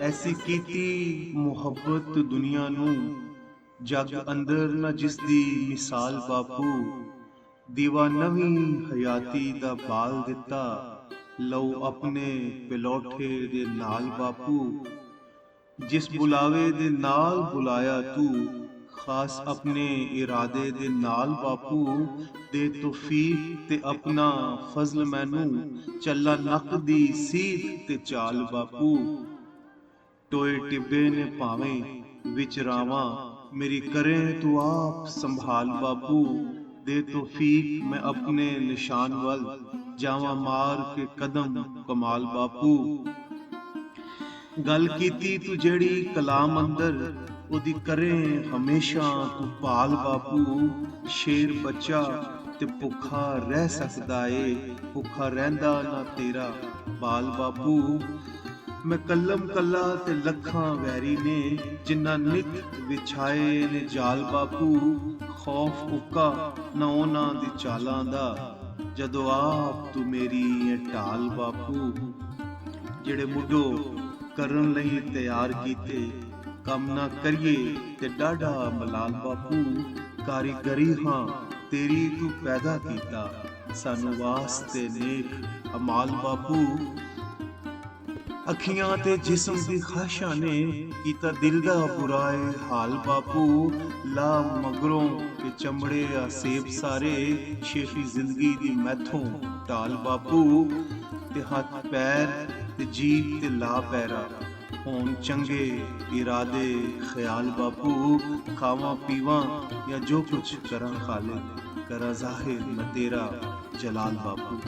ਐਸੀ ਕੀਤੀ ਮੁਹੱਬਤ ਦੁਨੀਆ ਨੂੰ, ਜਗ ਅੰਦਰ ਨਾ ਜਿਸ ਦੀ ਮਿਸਾਲ ਬਾਪੂ, ਦੀਵਾ ਨਵੀਂ ਹਯਾਤੀ ਦਾ ਬਾਲ ਦਿੱਤਾ, ਲਓ ਆਪਣੇ ਪਿਲੋਠੇ ਦੇ ਨਾਲ ਬਾਪੂ, ਜਿਸ ਬੁਲਾਵੇ ਦੇ ਨਾਲ ਬੁਲਾਇਆ ਤੂੰ, ਖਾਸ ਆਪਣੇ ਇਰਾਦੇ ਦੇ ਨਾਲ ਬਾਪੂ, ਦੇ ਤੋਫੀਕ ਤੇ ਆਪਣਾ ਫਜ਼ਲ ਮੈਨੂੰ, ਚੱਲਾ ਨਕ ਦੀ ਸੀਤ ਤੇ ਚਾਲ ਬਾਪੂ। ਟੋਏ ਟਿੱਬੇ ਨੇ ਭਾਵੇਂ ਵਿੱਚ ਮੇਰੀ ਕਰੇ ਤੂੰ ਆਪ ਸੰਭਾਲ ਬਾਪੂ, ਦੇ ਤੋਫੀਕ ਮੈਂ ਆਪਣੇ ਨਿਸ਼ਾਨ ਵੱਲ ਜਾਵਾਂ ਮਾਰ ਕੇ ਕਦਮ ਕਮਾਲ ਬਾਪੂ। ਗੱਲ ਕੀਤੀ ਤੂੰ ਜਿਹੜੀ ਕਲਾਮ ਅੰਦਰ, ਉਹਦੀ ਕਰੇ ਹਮੇਸ਼ਾ ਤੂੰ ਪਾਲ ਬਾਪੂ। ਸ਼ੇਰ ਬੱਚਾ ਤੇ ਭੁੱਖਾ ਰਹਿ ਸਕਦਾ ਏ, ਭੁੱਖਾ ਰਹਿੰਦਾ ਨਾ ਤੇਰਾ ਬਾਲ ਬਾਪੂ। ਮੈਂ ਕਲਮ ਕੱਲਾ ਤੇ ਲੱਖਾਂ ਵੈਰੀ ਨੇ ਜਿੰਨਾ ਨਿਤ ਵਿਛਾਏ ਨੇ ਜਾਲ ਬਾਪੂ। ਖੌਫ ਉੱਕਾ ਨਾ ਉਹਨਾਂ ਦੀ ਚਾਲਾਂ ਦਾ, ਜਦੋਂ ਆਪ ਤੂੰ ਮੇਰੀ ਇਹ ਢਾਲ ਬਾਪੂ। ਜਿਹੜੇ ਮੁੱਢੋ ਕਰਨ ਲਈ ਤਿਆਰ ਕੀਤੇ, ਕੰਮ ਨਾ ਕਰੀਏ ਤੇ ਡਾਢਾ ਮਲਾਲ ਬਾਪੂ। ਕਾਰੀਗਰੀ ਹਾਂ, ਤੇਰੀ ਤੂੰ ਪੈਦਾ ਕੀਤਾ, ਸਾਨੂੰ ਵਾਸਤੇ ਨੇਕ ਅਮਾਲ ਬਾਪੂ। ਅੱਖੀਆਂ ਤੇ ਜਿਸਮ ਦੀ ਖਾਸ਼ਾਂ ਨੇ ਕੀਤਾ ਦਿਲ ਦਾ ਬੁਰਾ ਹਾਲ ਬਾਪੂ। ਲਾ ਮਗਰੋਂ ਤੇ ਚਮੜੇ ਆ ਸੇਬ ਸਾਰੇ ਸ਼ੇਖੀ ਜ਼ਿੰਦਗੀ ਦੀ ਮੈਥੋਂ ਢਾਲ ਬਾਪੂ। ਤੇ ਹੱਥ ਪੈਰ ਤੇ ਜੀਭ ਤੇ ਲਾ ਪੈਰਾ, ਹੋਣ ਚੰਗੇ ਇਰਾਦੇ ਖਿਆਲ ਬਾਪੂ। ਖਾਵਾਂ ਪੀਵਾਂ ਜਾਂ ਜੋ ਕੁਝ ਕਰਾਂ ਖਾਲਿਦ, ਕਰਾਂ ਜ਼ਾਹਿਰ ਮੈਂ ਤੇਰਾ ਜਲਾਲ ਬਾਪੂ।